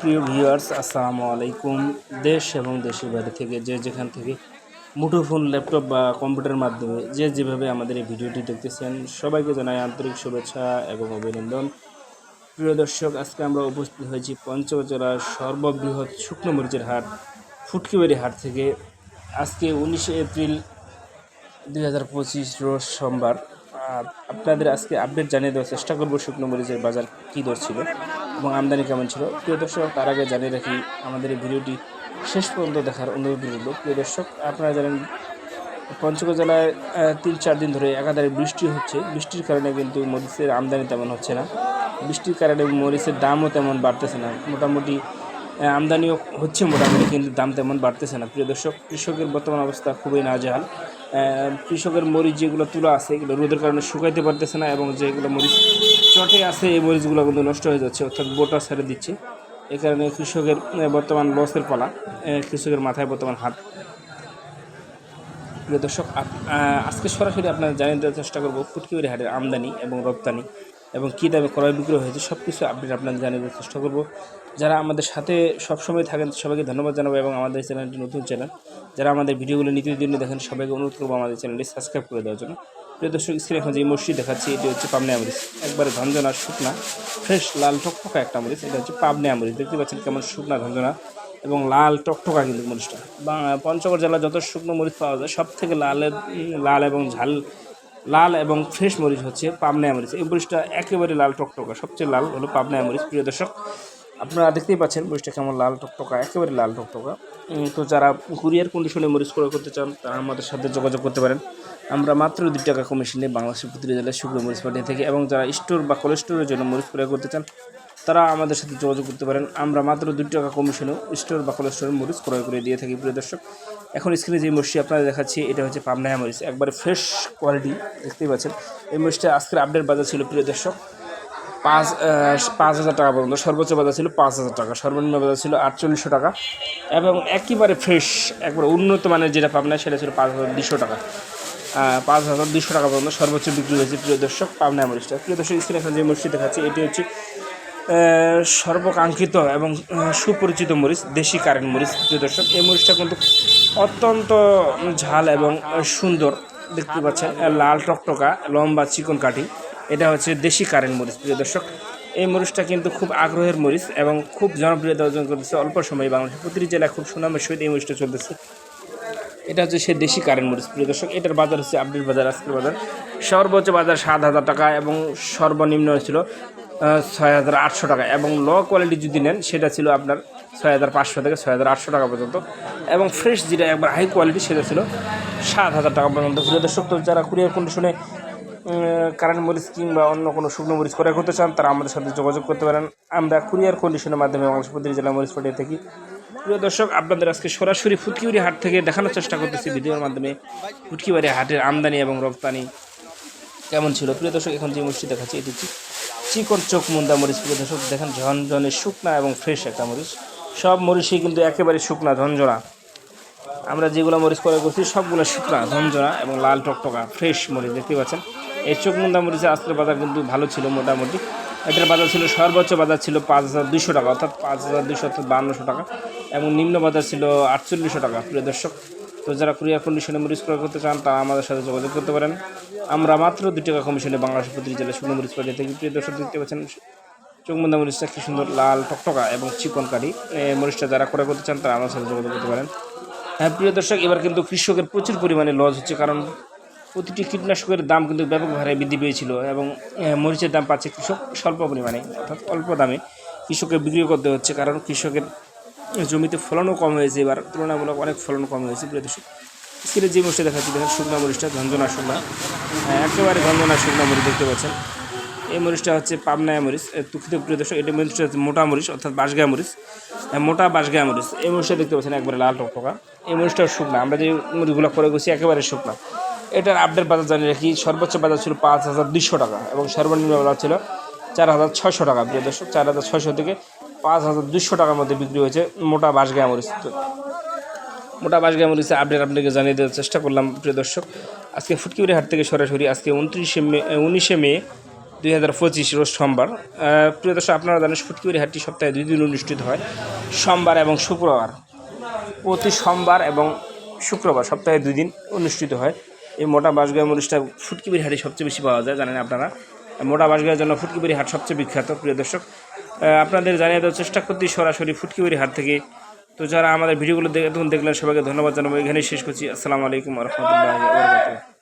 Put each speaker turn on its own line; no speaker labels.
প্রিয় ভিউয়ার্স, আসসালামু আলাইকুম। দেশ এবং দেশের বাইরে থেকে যে যেখান থেকে মুঠোফোন ল্যাপটপ বা কম্পিউটারের মাধ্যমে যে যেভাবে আমাদের এই ভিডিওটি দেখতেছেন, সবাইকে জানাই আন্তরিক শুভেচ্ছা এবং অভিনন্দন। প্রিয় দর্শক, আজকে আমরা উপস্থিত হয়েছি পঞ্চগড় জেলার সর্ববৃহৎ শুকনো মরিচের হাট, ফুটকিবাড়ি হাট থেকে। আজকে উনিশে এপ্রিল দুই হাজার পঁচিশ রোজ সোমবার। আপনাদের আজকে আপডেট জানিয়ে দেওয়ার চেষ্টা করব শুকনো মরিচের বাজার কী দর ছিল। এবং আমদানি কেমন ছিল? প্রিয় দর্শক তার আগে জানিয়ে রাখি আমাদের এই ভিডিওটি শেষ পর্যন্ত দেখার অনুরোধ রইল। প্রিয় দর্শক আপনারা জানেন পঞ্চগড় জেলায় তিন চার দিন ধরে একাধারে বৃষ্টি হচ্ছে। বৃষ্টির কারণে কিন্তু মরিচের আমদানি তেমন হচ্ছে না। বৃষ্টির কারণে মরিচের দামও তেমন বাড়তেছে না। মোটামুটি আমদানিও হচ্ছে মোটামুটি কিন্তু দাম তেমন বাড়তেছে না। প্রিয় দর্শক কৃষকের বর্তমান অবস্থা খুবই নাজেহাল। আহ, কৃষকের মরিচ যেগুলো তুলা আছে, এগুলো রোদের কারণে শুকাইতে পারতেছে না এবং যেগুলো মরিচ চটে আছে, এই মরিচগুলো কিন্তু নষ্ট হয়ে যাচ্ছে, অর্থাৎ বোটা ছেড়ে দিচ্ছে। এই কারণে কৃষকের বর্তমান লসের পালা কৃষকের মাথায় বর্তমান হাত। প্রিয় দর্শক আজকে সরাসরি আপনারা জানিয়ে দেওয়ার চেষ্টা করব ফুটকিবাড়ি হাটের আমদানি এবং রপ্তানি এবং কী দামে ক্রয় বিক্রয় হয়েছে সব কিছু আপডেট আপনাদের জানিয়ে দেওয়ার চেষ্টা করব। যারা আমাদের সাথে সবসময় থাকেন, সবাইকে ধন্যবাদ জানাব এবং আমাদের চ্যানেলটি নতুন চ্যানেল। যারা আমাদের ভিডিওগুলো নিত্যদিন দেখেন, সবাইকে অনুরোধ করব আমাদের চ্যানেলটি সাবস্ক্রাইব করে দেওয়ার জন্য। প্রিয় দর্শক স্ক্রিনে এখন যে মসজিদ দেখাচ্ছি, এটি হচ্ছে পাবনা আমরিচ একবারে ঝঞ্ঝনা শুকনা ফ্রেশ লাল টকটকা একটা আমরিচ এটা হচ্ছে পাবনা আমরিচ দেখতে পাচ্ছেন কেমন শুকনা ঝঞ্ঝনা এবং লাল টকটকা কিন্তু মরিচটা। পঞ্চগড় জেলার যত শুকনো মরিচ পাওয়া যায় সব থেকে লালের, লাল এবং ঝাল, লাল এবং ফ্রেশ মরিচ হচ্ছে পাবনা মরিচ এই মরিচটা একেবারে লাল টকটকা, সবচেয়ে লাল হলো পাবনা মরিচ প্রিয় দর্শক আপনারা দেখতেই পাচ্ছেন মরিচটা কেমন লাল টকটকা, একেবারে লাল টকটকা। তো যারা কুরিয়ার কন্ডিশনে মরিচ ক্রয় করতে চান, তারা আমাদের সাথে যোগাযোগ করতে পারেন। আমরা মাত্র দুই টাকা কমিশনে বাংলাদেশের প্রতিটি জেলায় শুকনো মরিচ পাঠিয়ে থাকি এবং যারা স্টোর বা কোল্ড স্টোরের জন্য মরিচ ক্রয় করতে চান, তারা আমাদের সাথে যোগাযোগ করতে পারেন। আমরা মাত্র দুই টাকা কমিশনেও স্টোর বা কোল্ড স্টোরের মরিচ ক্রয় করে দিয়ে থাকি, প্রিয় দর্শক। এখন স্ক্রিনে যে মরিচটি আপনারা দেখাচ্ছি, এটা হচ্ছে পাবনা মরিচ, একবারে ফ্রেশ কোয়ালিটি দেখতেই পাচ্ছেন। এই মরিচটা আজকের আপডেট বাজার ছিল, প্রিয় দর্শক। পাঁচ পাঁচ হাজার টাকা পর্যন্ত। সর্বোচ্চ বাজার ছিল পাঁচ হাজার টাকা। সর্বনিম্ন বাজার ছিল আটচল্লিশশো টাকা। এবং একেবারে ফ্রেশ একবারে উন্নত মানের যেটা পাবনা, সেটা ছিল পাঁচ হাজার দুশো টাকা। পাঁচ হাজার দুশো টাকা পর্যন্ত সর্বোচ্চ বিক্রি হয়েছে, প্রিয় দর্শক, পাবনা মরিচটা প্রিয় দর্শক, স্ক্রিনে এখন যে মরিচটি দেখাচ্ছি, এটি হচ্ছে সর্বকাঙ্ক্ষিত এবং সুপরিচিত মরিচ, দেশি কারেন্ট মরিচ। প্রিয় দর্শক, এই মরিচটা কিন্তু অত্যন্ত ঝাল এবং সুন্দর। দেখতে পাচ্ছেন, লাল টকটকা, লম্বা চিকন কাঠি। এটা হচ্ছে দেশি কারেন্ট মরিচ, প্রিয় দর্শক। এই মরিচটা কিন্তু খুব আগ্রহের মরিচ এবং খুব জনপ্রিয়তা অর্জন করতেছে অল্প সময়ে বাংলাদেশের প্রতিটি জেলায় খুব সুনামের সহিত এই মরিচটা চলতেছে। এটা হচ্ছে সে দেশি কারেন্ট মরিচ, প্রিয় দর্শক। এটার বাজার হচ্ছে আপডেট বাজার, আজকের বাজার। সর্বোচ্চ বাজার সাত হাজার টাকা এবং সর্বনিম্ন ছিল ছয় হাজার আটশো টাকা এবং লো কোয়ালিটি যদি নেন, সেটা ছিল আপনার ছয় হাজার পাঁচশো থেকে ছয় হাজার আটশো টাকা পর্যন্ত। এবং ফ্রেশ যেটা একবার হাই কোয়ালিটি, সেটা ছিল সাত হাজার টাকা পর্যন্ত। প্রিয় দর্শক, তো যারা কুরিয়ার কন্ডিশনে কারেন্ট মরিচ কিংবা অন্য কোনো শুকনো মরিচ ক্রয় করতে চান, তারা আমাদের সাথে যোগাযোগ করতে পারেন। আমরা কুরিয়ার কন্ডিশনের মাধ্যমে বাংলাদেশ জেলা মরিচ পাঠিয়ে থাকি। প্রিয় দর্শক, আপনাদের আজকে সরাসরি ফুটকিবাড়ি হাট থেকে দেখানোর চেষ্টা করতেছি ভিডিওর মাধ্যমে। ফুটকিবাড়ি হাটের আমদানি এবং রপ্তানি কেমন ছিল? প্রিয় দর্শক, এখন যে মরিচটি দেখাচ্ছি, এটি হচ্ছে চিকন চোখ মুন্দা মরিচ। প্রিয় দর্শক, দেখেন ঝনঝনে শুকনা এবং ফ্রেশ একটা মরিচ। সব মরিচই কিন্তু একেবারে শুকনা, ঝনঝনা। আমরা যেগুলো মরিচ করে করছি, সবগুলো শুকনা, ঝনঝনা এবং লাল টকটকা, ফ্রেশ মরিচ দেখতে পাচ্ছেন। এই মুন্দা মরিচের আজকের বাজার কিন্তু ভালো ছিল মোটামুটি। এটার বাজার ছিল, সর্বোচ্চ বাজার ছিল পাঁচ হাজার দুশো টাকা, অর্থাৎ পাঁচ হাজার দুশো অর্থাৎ বান্নশো টাকা এবং নিম্ন বাজার ছিল আটচল্লিশশো টাকা, প্রিয় দর্শক। তো যারা কুরিয়ার কন্ডিশনে মরিচ ক্রয় করতে চান, তারা আমাদের সাথে যোগাযোগ করতে পারেন। আমরা মাত্র দু টাকা কমিশনে বাংলাদেশের প্রতিটি জেলায় শুকনো মরিচ পাঠিয়ে থাকি প্রিয় দর্শক, দেখতে পাচ্ছেন চোখমন্দা মরিচটা কি সুন্দর, লাল, টকটকা এবং চিকন কাঠি এই মরিচটা যারা ক্রয় করতে চান, তারা আমার সাথে যোগাযোগ করতে পারেন। হ্যাঁ প্রিয় দর্শক, এবার কিন্তু কৃষকের প্রচুর পরিমাণে লস হচ্ছে, কারণ প্রতিটি কীটনাশকের দাম কিন্তু ব্যাপক হারে বৃদ্ধি পেয়েছিল এবং মরিচের দাম পাচ্ছে কৃষক স্বল্প পরিমাণে অর্থাৎ অল্প দামে কৃষকের বিক্রি করতে হচ্ছে কারণ কৃষকের জমিতে ফলনও কম হয়েছে এবার তুলনামূলক অনেক ফলন কম হয়েছে প্রিয় দর্শক। স্ক্রিনে যে মরিচটা দেখাচ্ছি দেখেন শুকনা মরিচটা ঝঞ্ঝনা শুকনা। একেবারে ঝঞ্ঝনা শুকনা মরিচ দেখতে পাচ্ছেন। এই মরিচটা হচ্ছে পাবনায়া মরিচ এ, দুঃখিত প্রিয় দর্শক এটা মরিচটা হচ্ছে মোটা মরিচ অর্থাৎ বাঁশগায়া মরিচ। মোটা বাঁশগায়া মরিচ। এই মরিচটা দেখতে পাচ্ছেন একবারে লাল টকটকা। এই মরিচটা শুকনা আমরা যে মরিচগুলো করে গেছি একেবারে শুকনা। এটার আপডেট বাজার জানিয়ে রাখি, সর্বোচ্চ বাজার ছিল পাঁচ হাজার দুশো টাকা এবং সর্বনিম্ন বাজার ছিল চার হাজার ছশো টাকা, প্রিয় দর্শক। চার হাজার ছশো থেকে পাঁচ হাজার দুশো টাকার মধ্যে বিক্রি হয়েছে মোটা বাঁশগায়া মরিচ মোটা বাসগাঁ মরিচে আপডেট আপনাকে জানিয়ে দেওয়ার চেষ্টা করলাম, প্রিয় দর্শক। আজকে ফুটকিবাড়ি হাট থেকে সরাসরি আজকে উনত্রিশে মে, উনিশে মে দুই হাজার পঁচিশ, রোজ সোমবার। প্রিয় দর্শক, আপনারা জানেন ফুটকিবাড়ি হাটটি সপ্তাহে দুই দিন অনুষ্ঠিত হয়, সোমবার এবং শুক্রবার। প্রতি সোমবার এবং শুক্রবার সপ্তাহে দুই দিন অনুষ্ঠিত হয়। এই মোটা বাঁশগাঁও মরিচটা ফুটকিবির হাটে সবচেয়ে বেশি পাওয়া যায়, জানেন আপনারা। মোটা বাঁশগাঁয়ের জন্য ফুটকিবিরি হাট সবচেয়ে বিখ্যাত, প্রিয় দর্শক। আপনাদের জানিয়ে দেওয়ার চেষ্টা করছি সরাসরি ফুটকিবিরি হাট থেকে। তো যারা আমাদের ভিডিওগুলো দেখে দেখলেন, সবাইকে ধন্যবাদ জানাব। এখানেই শেষ করছি। আসসালামু আলাইকুম রহমতুল্লাহ